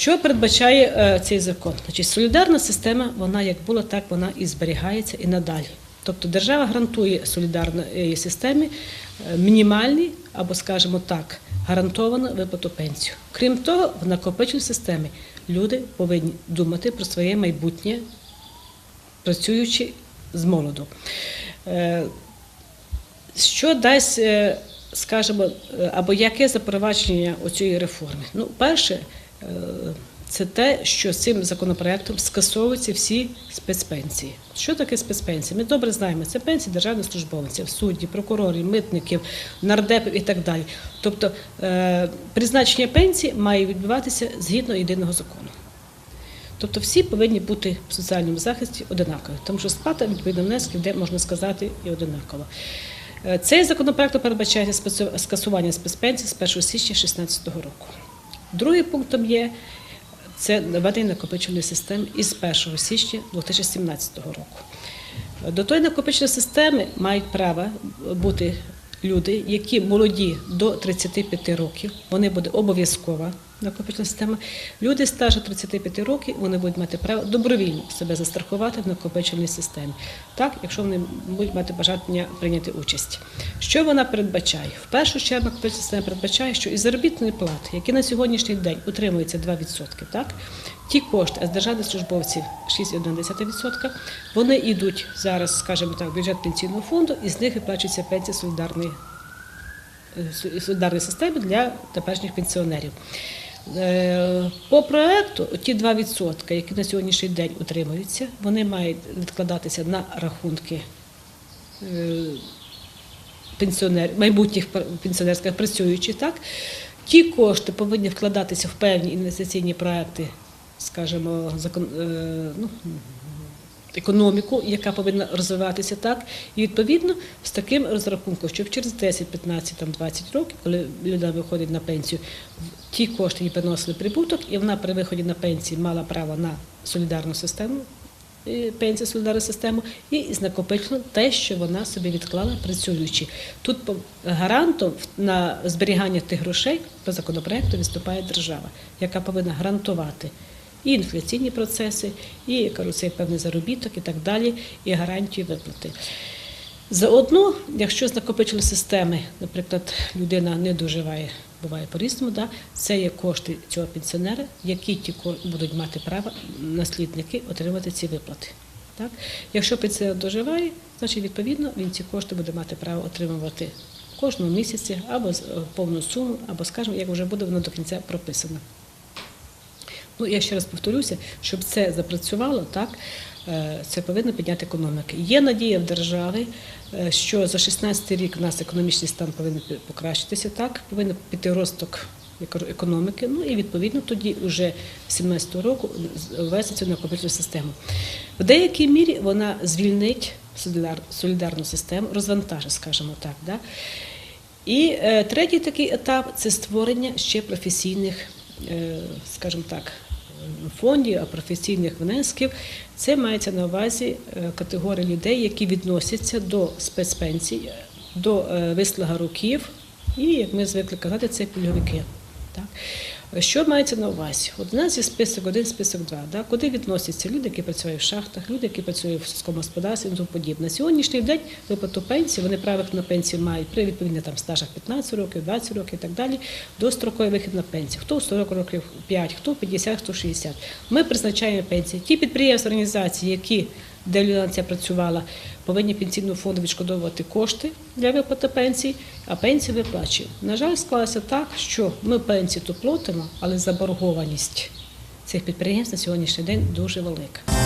Що передбачає е, цей закон? Значить, солідарна система, вона як була, так вона і зберігається і надалі. Тобто держава гарантує солідарної системі е, мінімальні або, скажімо так, гарантовану виплату пенсію. Крім того, в накопичувальній системі люди повинні думати про своє майбутнє, працюючи з молоду. Е, Що дасть, е, скажімо, е, або яке запровадження цієї реформи? Ну, перше, е, це те, що цим законопроектом скасовуються всі спецпенсії. Що таке спецпенсії? Ми добре знаємо, це пенсії державних службовців, суддів, прокурорів, митників, нардепів і так далі. Тобто е, призначення пенсії має відбуватися згідно єдиного закону. Тобто всі повинні бути в соціальному захисті одинакові, тому що сплата відповідно внесків, де можна сказати, і одинаково. Е, Цей законопроект передбачає скасування спецпенсій з 1 січня 2016 року. Другим пунктом є це введення накопичувальної системи із 1 січня 2017 року. До тої накопичувальної системи мають право бути люди, які молоді до 35 років, вони буде обов'язкова накопичувальна система. Люди старше 35 років вони будуть мати право добровільно себе застрахувати в накопичувальній системі. Так, якщо вони будуть мати бажання прийняти участь. Що вона передбачає? В першу чергу накопичувальна система передбачає, що із заробітної плати, які на сьогоднішній день утримуються 2%, так, ті кошти, з державних службовців 6,1%, вони йдуть зараз, скажімо так, в бюджет пенсійного фонду, і з них виплачується пенсія солідарної, е, солідарної системи для теперішніх пенсіонерів. Е, По проекту ті 2%, які на сьогоднішній день утримуються, вони мають відкладатися на рахунки е, пенсіонерів, майбутніх пенсіонерських працюючих, так? Ті кошти повинні вкладатися в певні інвестиційні проекти, скажімо, закон, е, ну, економіку, яка повинна розвиватися так. І відповідно з таким розрахунком, щоб через 10, 15, там, 20 років, коли людина виходить на пенсію, ті кошти їй приносили прибуток, і вона при виході на пенсію мала право на солідарну систему. е, Пенсію солідарну систему і накопичила те, що вона собі відклала працюючи. Тут гарантом на зберігання тих грошей по законопроекту виступає держава, яка повинна гарантувати і інфляційні процеси, і я певний заробіток і так далі, і гарантію виплати. Заодно, якщо з накопичили системи, наприклад, людина не доживає, буває по-різному, да, це є кошти цього пенсіонера, які ті будуть мати право наслідники отримати ці виплати. Так? Якщо пенсіонер доживає, значить відповідно він ці кошти буде мати право отримувати кожного місяці або е, повну суму, або, скажімо, як вже буде воно до кінця прописано. Ну, я ще раз повторюся, щоб це запрацювало, так, е, це повинно підняти економіки. Є надія в держави, е, що за 16 рік у нас економічний стан повинен покращитися, так, повинен піти росток я економіки, ну і відповідно тоді вже з 17 року ввести цю накопичувальну систему. В деякій мірі вона звільнить солідарну систему, розвантажить, скажімо так. Да? І е, третій такий етап це створення ще професійних, скажімо так, фондів, а професійних внесків. Це мається на увазі е, категорія людей, які відносяться до спецпенсій, е, до е, вислуга років, і, як ми звикли казати, це пільговики. Так? Що мається на увазі? От у нас є список 1, список 2, да? куди відносяться люди, які працюють в шахтах, люди, які працюють в сільському господарстві і тому подібне. Сьогоднішній день виплату пенсії, вони право на пенсію мають при відповідно там стажах 15 років, 20 років і так далі, до строковий вихід на пенсію. Хто 40 років 5, хто 50, хто 60. Ми призначаємо пенсії. Ті підприємства, організації, які де людина ця працювала, повинні пенсійному фонду відшкодовувати кошти для виплати пенсій, а пенсії виплачує. На жаль, склалося так, що ми пенсію то платимо, але заборгованість цих підприємств на сьогоднішній день дуже велика.